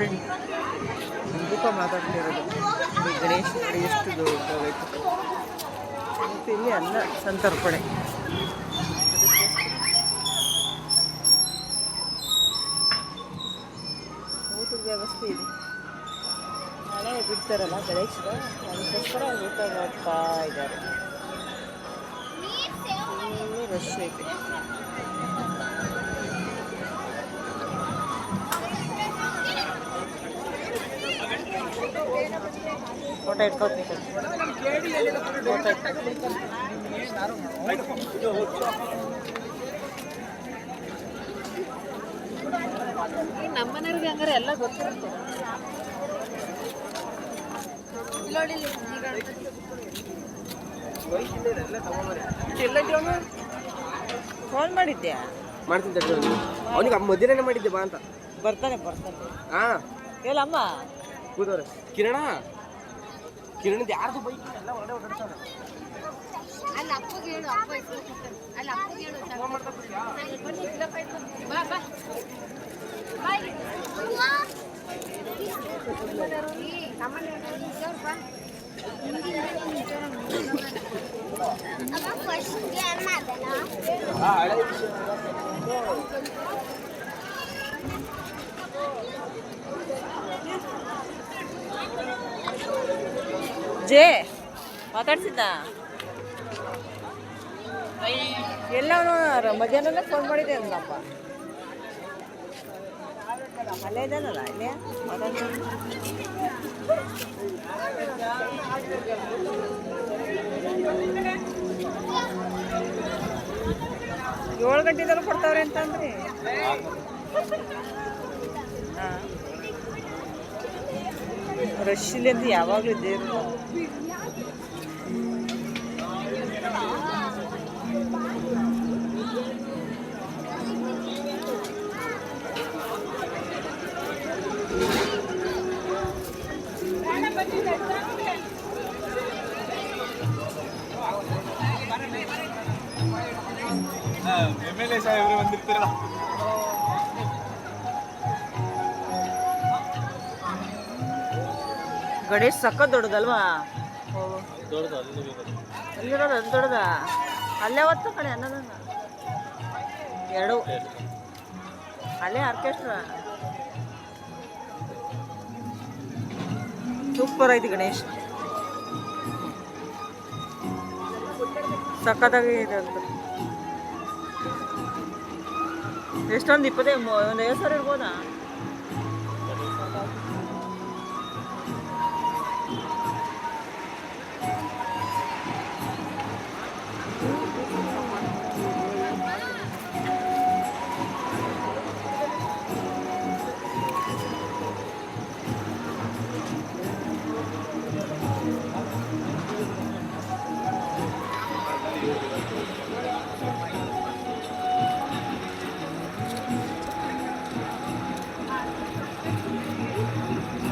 Friend ಬುಕ್ಕ ಮಾತಾಡ್ತಿರೋದು. ಗಣೇಶ ಎಷ್ಟು ದೊಡ್ಡ ಮತ್ತು ಇಲ್ಲಿ ಅನ್ನ ಸಂತರ್ಪಣೆ. ಊಟದ ವ್ಯವಸ್ಥೆ ಇದೆ. ನಾಳೆ ಬಿಡ್ತಾರಲ್ಲ ಗಣೇಶರ? ಅದಕ್ಕೋಸ್ಕರ ಊಟ ಮಾಡ್ತಾ ಇದ್ದಾರೆ ಫುಲ್ಲು ರಶ್ ಐತೆ ಫೋಟೋ ಇಟ್ಕೋತೀನಿ ನಮ್ಮನೆಯವ್ರಿಗೆ ಹಂಗಾರೆ ಎಲ್ಲ ಗೊತ್ತಿರುತ್ತೆ. ಫೋನ್ ಮಾಡಿದ್ದೆ ಮಾಡ್ತೀನಿ ತಡಿ ಅವ್ನಿಗೆ. ಅವ್ನಿಗೆ ಮಧ್ಯಾಹ್ನ ಮಾಡಿದ್ದೆ ಬಾ ಅಂತ. ಬರ್ತಾನೆ ಬರ್ತಾನೆ. ಹಾ. ಹೇಳಮ್ಮ. ಕೂತವ್ರೆ. ಕಿರಣ? ಕಿರಣದ ಯಾರ್ದು ಬೈಕ್ ಎಲ್ಲ ಒಳ್ಳೆ ಓಡಾಡ್ತಾನೆ ಅಲ್ಲಿ ಅಪ್ಪಗೆ ಹೇಳು ಅಪ್ಪ ಅಲ್ಲಿ ಅಪ್ಪಗೆ ಹೇಳು ಬನ್ನಿ. ಬಾ ಬಾ. ಬಾಯ್ ಜೇ ಮಾತಾಡ್ಸಿದ್ದ ಎಲ್ಲ ಮಧ್ಯಾಹ್ನ ಮಧ್ಯಾಹ್ನನೇ ಫೋನ್ ಮಾಡಿದ್ದೆ ಅಂದಪ್ಪ ಅಲ್ಲೇ ಇದ್ದಾನಲ್ಲ ಅಲ್ಲೇ ಏಳು ಗಂಟೆದಲ್ಲೂ ಕೊಡ್ತಾವ್ರೆ ಅಂತಂದ್ರಿ ಹಾಂ. ರಶ್ ಇಲ್ಲಿ ಅಂತ ಯಾವಾಗಲೂ ಇದ್ದೇ ಇರುತ್ತೆ ಎಮ್ ಎಲ್ ಎ ಸಾಹೇಬ್ರು ಬಂದಿರ್ತೀರಲ್ಲ ಗಣೇಶ್ ಸಕ್ಕ ದೊಡ್ಡದಲ್ವಾ? ದೊಡ್ಡದು ಅಲ್ಲಿ ಅಲ್ಲಿರೋದು ಅದು ದೊಡ್ಡದ? ಅಲ್ಲೇ ಹೊತ್ತು ಕಡೆ ಅನ್ನೋದ ಎರಡು. ಅಲ್ಲೇ ಆರ್ಕೆಸ್ಟ್ರಾ ಸೂಪರ್ ಐತಿ ಗಣೇಶ್. ಸಕ್ಕದಾಗಿ ಇದೆ ಅಂತ. ಎಷ್ಟೊಂದು ಇಪ್ಪತ್ತೈದು ಒಂದು ಐವತ್ತು ಸಾವಿರ ಇರ್ಬೋದಾ?